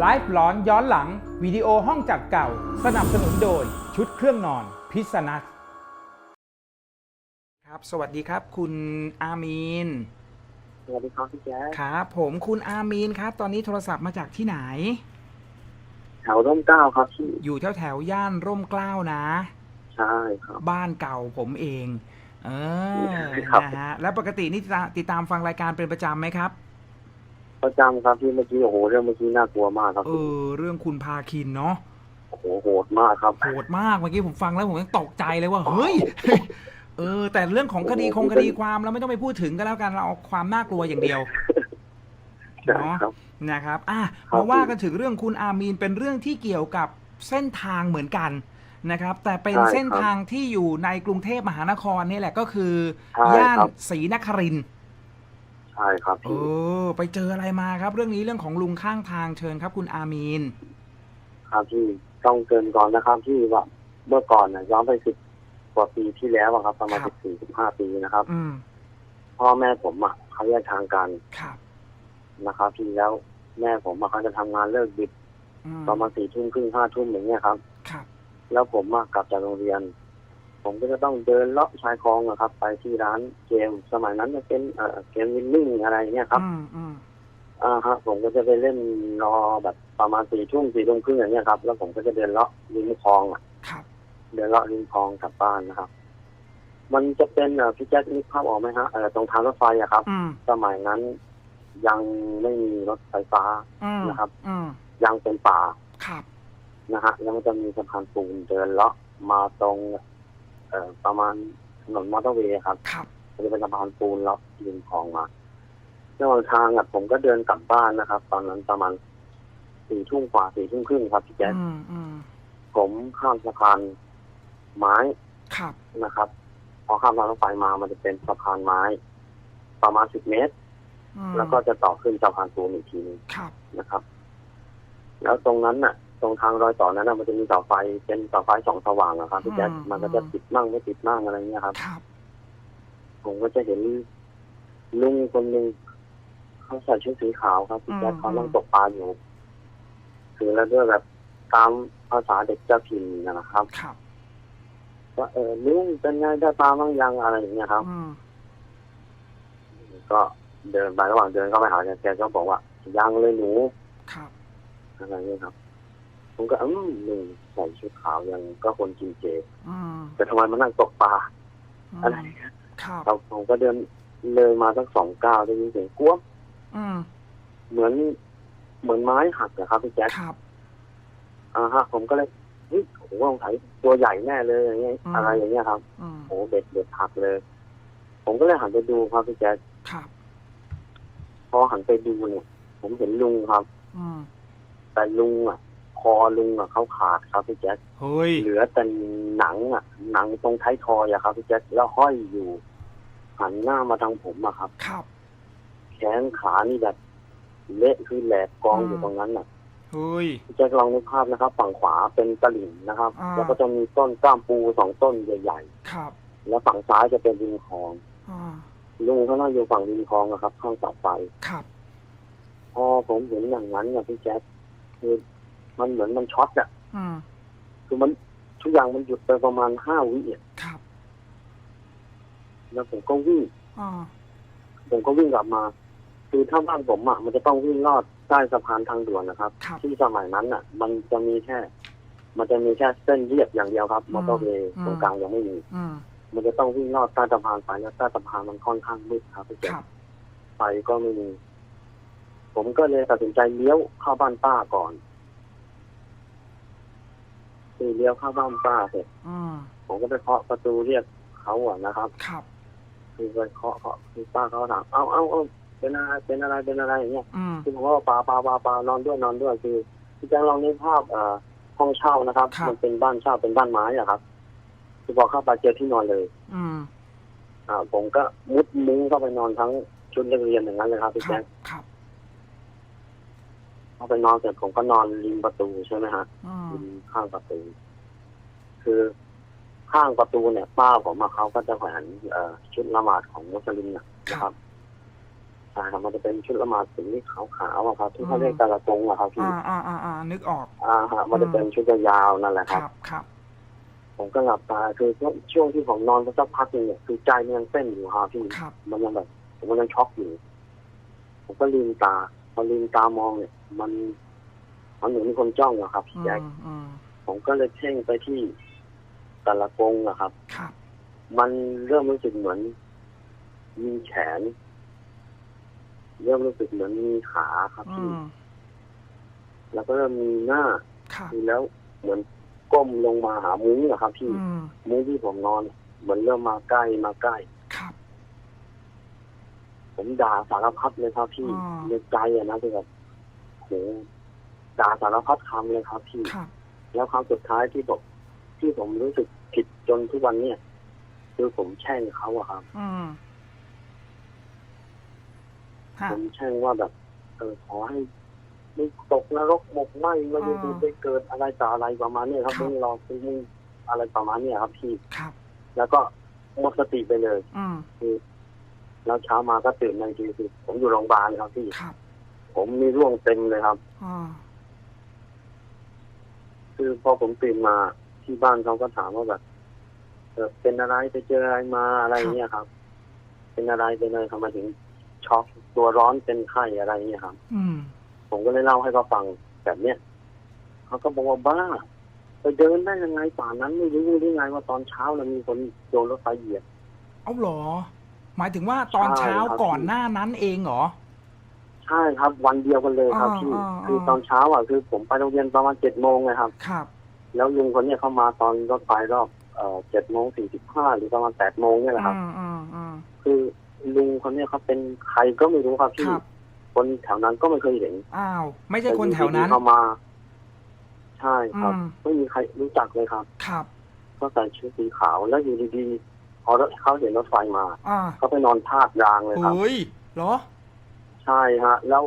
ไลฟ์หลอนย้อนหลัง วิดีโอห้องจัดเก่า สนับสนุนโดยชุดเครื่องนอนพิษณัทครับ สวัสดีครับ คุณอามีนสวัสดีครับพี่แจ๊คครับผมคุณอามีนครับ ตอนนี้โทรศัพท์มาจากที่ไหน แถวร่มเกล้าครับพี่อยู่แถวแถวๆย่านร่มเกล้านะ ใช่ครับ บ้านเก่าผมเอง เออครับนะฮะแล้วปกตินี่ติดตามติดตามฟังรายการเป็นประจำไหมครับ ประจำครับพี่เมื่อกี้โอ้โหเรื่องเมื่อกี้น่ากลัวมากครับเออ เรื่องคุณพาคินเนาะโอ้โหโหดมากครับโหดมากเมื่อกี้ผมฟังแล้วผมยังตกใจเลยว่า เฮ้ย เออ แต่เรื่องของคดีคงคดีความเราไม่ต้องไปพูดถึงก็แล้วกันเราเอาความน่ากลัวอย่างเดียวใช่เนาะครับนะครับอะครับมาว่ากันถึงเรื่องคุณอามีนเป็นเรื่องที่เกี่ยวกับเส้นทางเหมือนกันนะครับ แต่เป็นใช่ครับเส้นทางที่อยู่ในกรุงเทพมหานครนี่แหละก็คือใช่ย่านครับศรีนครินทร์ ใช่ครับเอพี่อไปเจออะไรมาครับ เรื่องนี้เรื่องของลุงข้างทางเชิญครับ คุณอามีน ครับพี่ต้องเกรินก่อนนะครับพี่ว่าเมื่อก่อนน่ะย้อนไปสิบกว่าปีที่แล้วอะครับ ประมาณครัสิบ บสี่สิบห้าปีนะครับ อืมพ่อแม่ผมอะเขาแยกทางกันครับ นะครับพี่แล้วแม่ผมอะเขาจะทำงานเลิกดึกอืมประมาณสี่ทุ่มครึ่งห้าทุ่มอย่างเงี้ยครับ ครับ แล้วผมมากลับจากโรงเรียน ผมก็จะต้องเดินเลาะชายคลองอะครับ ไปที่ร้านเกมสมัยนั้นจะเป็นเอ่อเกมวินนิ่งอะไรเนี่ยครับ อืมอืมอ่าฮะผมก็จะไปเล่นรอแบบประมาณสี่ทุ่มสี่ทุ่มครึ่งอย่างเงี้ยครับ แล้วผมก็จะเดินเลาะริมคลองอะครับ เดินเลาะริมคลองกลับบ้านนะครับ มันจะเป็นเอ่อพี่แจ๊คนึกภาพออกไหมฮะเอ่อตรงทางรถไฟอะครับ อืมสมัยนั้นยังไม่มีรถไฟฟ้า อืมนะครับ อืมยังเป็นป่าครับ นะฮะแล้วมันจะมีสะพานปูนเดินเลาะมาตรง เอ่อประมาณถนนมอเตอร์เวย์ครับครับ มันจะเป็นสะพานปูนเลาะริมคลองมาระหว่างทางอะผมก็เดินกลับบ้านนะครับ ตอนนั้นประมาณสี่ทุ่มกว่าสี่ทุ่มครึ่งครับพี่แจ๊คอืมอืมผมข้ามสะพานไม้ครับ นะครับ พอข้ามทางรถไฟมามันจะเป็นสะพานไม้ ประมาณสิบเมตร อืมแล้วก็จะต่อขึ้นสะพานปูนอีกทีหนึง ครับ นะครับ แล้วตรงนั้นน่ะ ตรงทางรอยต่อนั้นน่ะมันจะมีเสาไฟเป็นเสาไฟสองสว่างนะครับพี่แจ๊คมันก็จะติดมั่งไม่ติดมั่งอะไรเงี้ยครับ ครับ ผมก็จะเห็นลุงคนหนึ่งเขาใส่ชุดสีขาวครับพี่แจ๊คอืม เขานั่งตกปลาอยู่ถือแล้วด้วยแบบตามภาษาเด็กเจ้าถิ่นนะครับครับว่าเออลุงเป็นไงได้ปลาบ้างยังอะไรอย่างเงี้ยครับ อืมก็เดินไประหว่างเดินเข้าไปหาแกแกก็บอกว่ายังเลยหนูครับ อะไรเงี้ยครับ ผมก็อืมลุงใส่ชุดขาวยังก็คนกินเจอืมแต่ทำไมมานั่งตกปลาอืมอะไรเงี้ยครับเราผมก็เดินเลยมาสักสองก้าวได้ยินเสียงกวบอืมเหมือนเหมือนไม้หักนะครับพี่แจ๊คครับอ่าฮะ ผมก็เลยเฮ้ยผมว่าสงสัยตัวใหญ่แน่เลยอย่างเงี้ยอืมอะไรอย่างเงี้ยครับอืมโอ้เบ็ดเบ็ดหักเลย ผมก็เลยหันไปดูครับพี่แจ๊คครับพอหันไปดูเนี่ย ผมเห็นลุงครับอืมแต่ลุงอะ คอลุงอะเขาขาดครับพี่แจ๊คเฮ้ย เหลือแต่หนังอะหนังตรงท้ายทอยอะครับพี่แจ๊คแล้วห้อยอยู่หันหน้ามาทางผมอะครับ ครับ แขนขานี่แบบเละคือแหลกกองอยู่อืมตรงนั้นน่ะเฮ้ย พี่แจ๊คลองนึกภาพนะครับ ฝั่งขวาเป็นตลิ่งนะครับ อ่า แล้วก็จะมีต้นกล้ามปูสองต้นใหญ่ครับๆ แล้วฝั่งซ้ายจะเป็นริมคลอง อ่าลุงเขานั่งอยู่ฝั่งริมคลองนะครับ ข้างเสาไฟ ครับ พอผมเห็นอย่างนั้นเนี่ยพี่แจ๊คคือ มันเหมือนมันช็อตอะอืมคือมันทุกอย่างมันหยุดไปประมาณห้าวิอะครับแล้วผมก็วิ่งอ่าผมก็วิ่งกลับมา คือถ้าบ้านผมอะมันจะต้องวิ่งลอดใต้สะพานทางด่วนนะครับครับ ที่สมัยนั้นอะ มันจะมีแค่ มันจะมีแค่เส้นเรียบอย่างเดียวครับอืมมอเตอร์เวย์อืมตรงกลางยังไม่มีอืมมันจะต้องวิ่งลอดใต้สะพานไปแล้วใต้สะพานมันค่อนข้างมืดครับพี่คแจ๊ครับไฟก็ไม่มี ผมก็เลยตัดสินใจเลี้ยวเข้าบ้านป้าก่อน คือเลี้ยวเข้าบ้านป้าเสร็จอืมผมก็ไปเคาะประตูเรียกเขาอะนะครับ ครับ คือไปเคาะเคาะคือป้าเขาถามเอ้าเอ้าเอ้าเป็นอะไรเป็นอะไรเป็นอะไรอย่างเงี้ยอืม คือผมว่าปลาปลาปลาปลานอนด้วยนอนด้วยคือพี่แจ๊คลองนึกภาพเอ่อห้องเช่านะครับ ครับ มันเป็นบ้านเช่าเป็นบ้านไม้อะครับ คือพอเข้าไปเจอที่นอนเลย อืม อ่า ผมก็มุดมุ้งเข้าไปนอนทั้งชุดนักเรียนอย่างนั้นเลยครับพี่ครัแจ๊บคครับ เข้าไปนอนเสร็จผมก็นอนริมประตูใช่ไหมฮะอืมริมข้างประตู คือข้างประตูเนี่ยป้าผมมาเขาก็จะแขวนเอ่อชุดละหมาดของมุสลิมนะนะครับใช่ครับมันจะเป็นชุดละหมาดสีขาวๆอะครับ ที่เขาอืมเรียกตะละกงอะครับพี่อ่าอ่าอ่าอ่านึกออกอ่าฮะมันจะเป็นชุดยาวๆนั่นแหละคครัรับบครับ ผมก็หลับตาคือช่วงที่ผมนอนไปสักพักหนึงเนี่ยคือใจมันยังเต้นอยู่ครับพี่ ครับ มันยังแบบผมมันยังช็อกอยู่ ผมก็ลืมตาพอลืมตามองเนี่ย มันมันเหมือนมีคนจ้องอะครับพี่อืแจ็คมอืมผมก็เลยเพ่งไปที่ตะละกงอะครับ ครับ มันเริ่มรู้สึกเหมือน มีแขน เริ่มรู้สึกเหมือนมีขาครับอืพี่มแล้วก็เริ่มมีหน้าครับแล้วเหมือนก้มลงมาหามุ้งอะครับพี่อืมมุ้งที่ผมนอนเหมือนเริ่มมาใกล้มาใกล้ ครับ ผมด่าสารพัดเลยครับพี่อ่าในใจอะนะคือแบบ โหด่าสารพัดคำเลยครับพี่ ครับ แล้วครั้งสุดท้ายที่ผมที่ผมรู้สึกผิดจนทุกวันเนี่ยคือผมแช่งเขาอะครับ อืมฮะผมแช่งว่าแบบ เออขอให้ไม่ตกนรกหมกไหมไม่ได้อ่าไปเกิดอะไรต่ออะไรประมาณเนี้ยครับครับ ไม่รอซื้อมึงอะไรประมาณเนี้ยครับพี่ ครับ แล้วก็หมดสติไปเลย อืมแล้วเช้ามาก็ตื่นมาอีกทีคือผมอยู่โรงพยาบาลครับพี่ ครับ ผมมีร่วงเต็มเลยครับอ่าคือพอผมตื่นมาที่บ้านเขาก็ถามว่าแบบเออเป็นอะไรไปเจออะไรมาอะไรเงี้ยครับ เป็นอะไรเป็นอะไรทำไมถึงช็อกตัวร้อนเป็นไข้อะไรเงี้ยครับ อืม ผมก็เลยเล่าให้เขาฟังแบบเนี้ยเขาก็บอกว่าบ้าไปเดินได้ยังไงป่านนั้นไม่รู้ได้ไงว่าตอนเช้าแล้วมีคนโดนรถไฟเหยียบเอาเหรอ หมายถึงว่าตอนเช้าใช่ครับก่อนหน้านั้นเองเหรอ ใช่ครับ วันเดียวกันเลยครับอ่าพี่อ่าคืออ่าตอนเช้าอะคือผมไปโรงเรียนประมาณเจ็ดโมงเลยครับ ครับ แล้วลุงคนเนี้ยเข้ามาตอนรถไฟรอบเอ่อเจ็ดโมงสี่สิบห้าหรือประมาณแปดโมงเนี่ยแหละครับ อืมอืมอืม คือลุงคนเนี้ยเขาเป็นใครก็ไม่รู้ครับพี่ ครับ คนแถวนั้นก็ไม่เคยเห็นอ้าว ไม่ใช่คนแถวนั้น ต่อยู่ดีๆเข้ามา ใช่ครับอืมไม่มีใครรู้จักเลยครับ ครับ ก็ใส่ชุดสีขาวแล้วอยู่ดีๆพอเขาเห็นรถไฟมาอ่าเขาไปนอนพาดรางเลยครับเฮ้ยเหรอ ใช่ฮะ แล้ว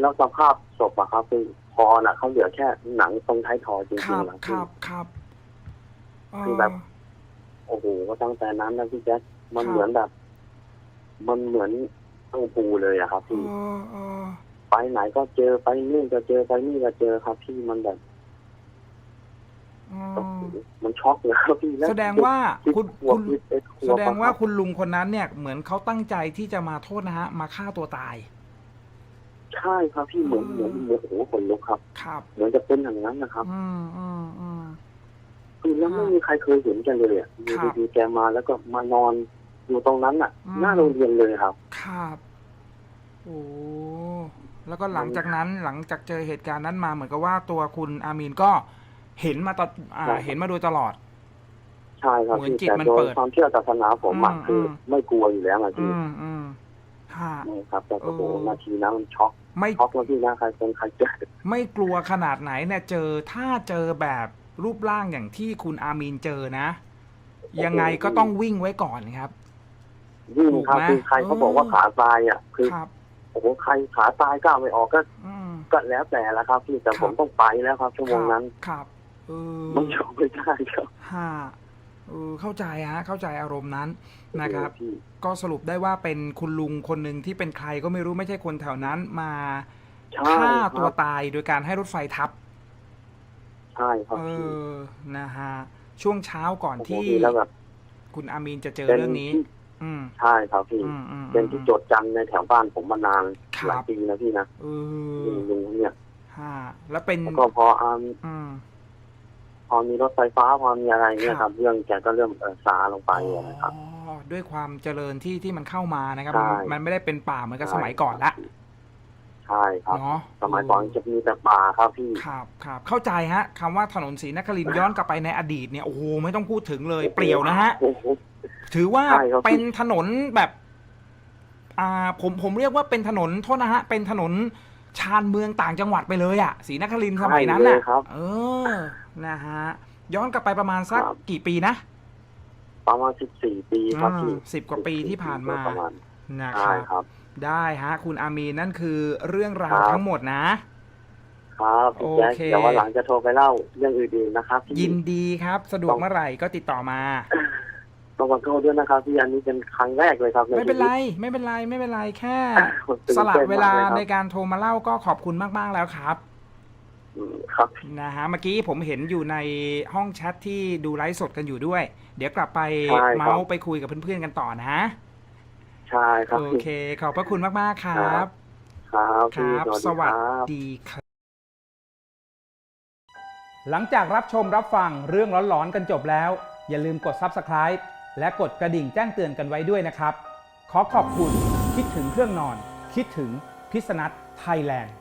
แล้วสภาพศพอะครับ คือคอน่ะเขาเหลือแค่หนังตรงท้ายทอยจคริรังบๆนะคพี่ รับครับเคือแบบโอ้โหก็ตั้งแต่นั้นนะพี่แจ๊คมันครับ เหมือนแบบ มันเหมือนตั้งปูเลยอะครับเอพี่อเออไปไหนก็เจอไปนู่นก็เจอไปนี่ก็เจอครับ พี่มันแบบเอโอ้อโหมันช็อกเลยครับพี่ล้วแสดงว่าสิบคุณขวบคุณสิบเอ็ดขแสวบดงอะว่ารับคุณลุงคนนั้นเนี่ยเหมือนเขาตั้งใจที่จะมาโทษนะฮะ มาฆ่าตัวตายใช่ครับพี่เหมือนเหมือนเหมือนโอ้โหขนลุกครับ ครับ เหมือนจะเป็นอย่างนั้นนะครับอืมอืมอืม คือแล้วไม่มีใครเคยเห็นกันเลยอะอยู่ครับดีๆแกมาแล้วก็มานอนอยู่ตรงนั้นอะ อืม หน้าโรงเรียนเลยครับ ครับโอ้แล้วก็หลังจากนั้นหลังจากเจอเหตุการณ์นั้นมาเหมือนกับว่าตัวคุณอามีนก็เห็นมาตอนอ่า ใช่ครับเห็นมาโดยตลอด ใช่ครับเหมือนพี่จิตแต่มันโดเปิยดความเชื่อศาสนาผมอะอืมคืออม ไม่กลัวอยู่แล้วอะอืพี่มอืม ฮะนี่ครับ แต่โอ้โหเออนาทีนั้นมันช็อกไม่ช็อกแล้วพี่นะใครเป็นใครเจอไม่กลัวขนาดไหนเนี่ยเจอถ้าเจอแบบรูปร่างอย่างที่คุณอามีนเจอนะ ยังไงก็ต้องวิ่งไว้ก่อนครับ ยิ่งครับถูกไหมคือใครเขาบอกว่าเออ ขาตายอะคือครับ โอ้โหใครขาตายก้าวไม่ออกก็อืม ก็แล้วแต่ละครับพี่แต่ครับ ผมต้องไปแล้วครับชั่วโมงนั้น ครับเออมันยอมไม่ได้ครับ ฮะ เออเข้าใจฮะเข้าใจอารมณ์นั้นนะครับ พี่ก็สรุปได้ว่าเป็นคุณลุงคนหนึ่งที่เป็นใครก็ไม่รู้ไม่ใช่คนแถวนั้นมาใช่ฆ่าคตัวรับตายโดยการให้รถไฟทับ ใช่ครับเอพี่ อ นะฮะ ช่วงเช้าก่อนโอ้โหที่ พี่แล้วแบบคุณอามีนจะเจอเป็นเรื่องนี้ ที่อืม ใช่ครับพี่ อืมอืมเป็นที่จดจำในแถวบ้านผมมานานครับ หลายปีนะพี่นะเอลุองลุงเนี่ย ฮะแล้วเป็น แล้วก็พออาอืม พอมีรถไฟฟ้าพอมีอะไรเนี่ยคครัรับบเรื่องแกก็เริ่มเออซาลงไปนะครับ อ๋อด้วยความเจริญที่ที่มันเข้ามานะครับ ใช่ มันมันไม่ได้เป็นป่าเหมือนกับสมัยก่อนละใช่ครับ เนาะสมัยก่อนจะมีแต่ป่าครับพี่ ครับครับเข้าใจฮะคำว่าถนนศรีนครินทร์ย้อนกลับไปในอดีตเนี่ยโอ้โหไม่ต้องพูดถึงเลยเปลี่ยวนะฮะโอ้โหถือว่าใช่ครับ เป็นถนนแบบ อ่าผมผมเรียกว่าเป็นถนนโทษนะฮะ เป็นถนน ชานเมืองต่างจังหวัดไปเลยอะศรีนครินทร์สมัยนั้นใช่น่ะเลยครับ เออ นะฮะ ย้อนกลับไปประมาณสักครับ กี่ปีนะ ประมาณสิบสี่ปีครับพี่สิบกว่าปีที่ผ่านมา ประมาณนะคใช่รับครับ ได้ฮะ คุณอามีนนั่นคือเรื่องราวครับ ทั้งหมดนะ ครับพี่แจ๊คโอเค เดี๋ยววันหลังจะโทรไปเล่าเรื่องอื่นๆนะครับพี่ ยินดีครับ สะดวกเมื่อไหร่ก็ติดต่อมา ก็ขอโทษด้วยนะครับที่อันนี้เป็นครั้งแรกเลยครับไม่เป็นไรไม่เป็นไรไม่เป็นไรแค่ผมตื่นสละต้นมกเวลาครับในการโทรมาเล่าก็ขอบคุณมาก ๆ แล้วครับอืมครับนะฮะเมื่อกี้ผมเห็นอยู่ในห้องแชทที่ดูไลฟ์สดกันอยู่ด้วย เดี๋ยวกลับไปใช่ครับเมาส์ไปคุยกับเพื่อนๆกันต่อนะใช่ครับโอเคขอบพระคุณมากๆครัครับบครับคพี่รับสวัสสดีครับวัสดีครับหลังจากรับชมรับฟังเรื่องร้อนๆกันจบแล้ว อย่าลืมกด Subscribe และกดกระดิ่งแจ้งเตือนกันไว้ด้วยนะครับ ขอขอบคุณคิดถึงเครื่องนอน คิดถึงพิษณัทไทยแลนด์